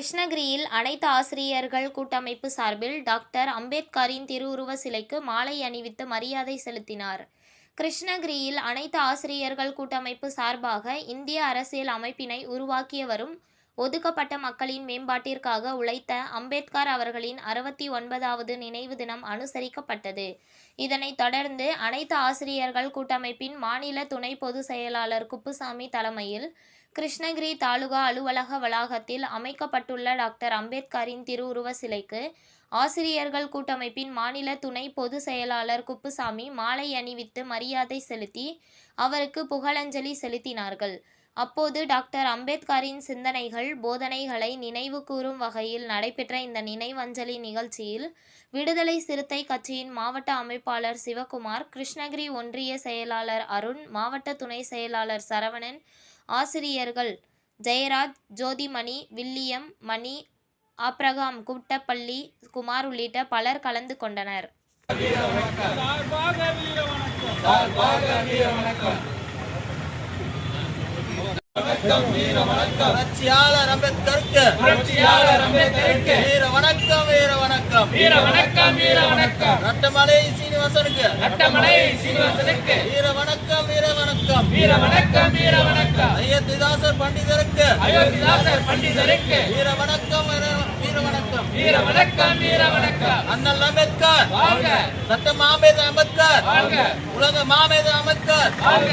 கிருஷ்ணகிரியில் அனைத்து ஆசிரியர்கள் கூட்டமைப்பு சார்பில் டாக்டர் அம்பேத்கரின் திருவுருவ சிலைக்கு மாலை அணிவித்து மரியாதை செலுத்தினார். கிருஷ்ணகிரியில் அனைத்து ஆசிரியர்கள் கூட்டமைப்பு சார்பாக இந்திய அரசியல் அமைப்பினை உருவாக்கியவரும் ஒதுக்கப்பட்ட மக்களின் மேம்பாட்டிற்காக உழைத்த அம்பேத்கர் அவர்களின் அறுபத்தி ஒன்பதாவது நினைவு தினம் அனுசரிக்கப்பட்டது. இதனைத் தொடர்ந்து அனைத்து ஆசிரியர்கள் கூட்டமைப்பின் மாநில துணை பொதுச் செயலாளர் குப்புசாமி தலைமையில் கிருஷ்ணகிரி தாலுகா அலுவலக வளாகத்தில் அமைக்கப்பட்டுள்ள டாக்டர் அம்பேத்கரின் திருவுருவ சிலைக்கு ஆசிரியர்கள் கூட்டமைப்பின் மாநில துணை பொதுச் செயலாளர் குப்புசாமி மாலை அணிவித்து மரியாதை செலுத்தி அவருக்கு புகழஞ்சலி செலுத்தினார்கள். அப்போது டாக்டர் அம்பேத்கரின் சிந்தனைகள் போதனைகளை நினைவு கூறும் வகையில் நடைபெற்ற இந்த நினைவஞ்சலி நிகழ்ச்சியில் விடுதலை சிறுத்தை கட்சியின் மாவட்ட அமைப்பாளர் சிவகுமார் கிருஷ்ணகிரி ஒன்றிய செயலாளர் அருண் மாவட்ட துணை செயலாளர் சரவணன் ஆசிரியர்கள் ஜெயராஜ் ஜோதிமணி வில்லியம் மணி ஆப்ரகாம் குட்டப்பள்ளி குமார் உள்ளிட்ட பலர் கலந்து கொண்டனர். புரட்சியாளர் அம்பேத்கருக்கு புரட்சியாளர் அம்பேத்கருக்கு வீர வணக்கம் வீர வணக்கம். வீர வணக்கம் வீர வணக்கம். ரட்டமலை சீனிவாசனுக்கு. நட்டமலை சீனிவாசனுக்கு. வீர வணக்கம் வீர வணக்கம். வீர வணக்கம் வீர வணக்கம். ஐயத்திதாசர் பண்டிதருக்கு. அயோத்திதாசர் பண்டிதருக்கு. வீர வணக்கம் வீர- வீர வணக்கம். வீர வணக்கம் வீர வணக்கம். அண்ணல் அம்பேத்கர். வாங்க. சட்ட மாமேத அம்பேத்கர். வாங்க. உலக மாமேத அம்பேத்கர். வாங்க.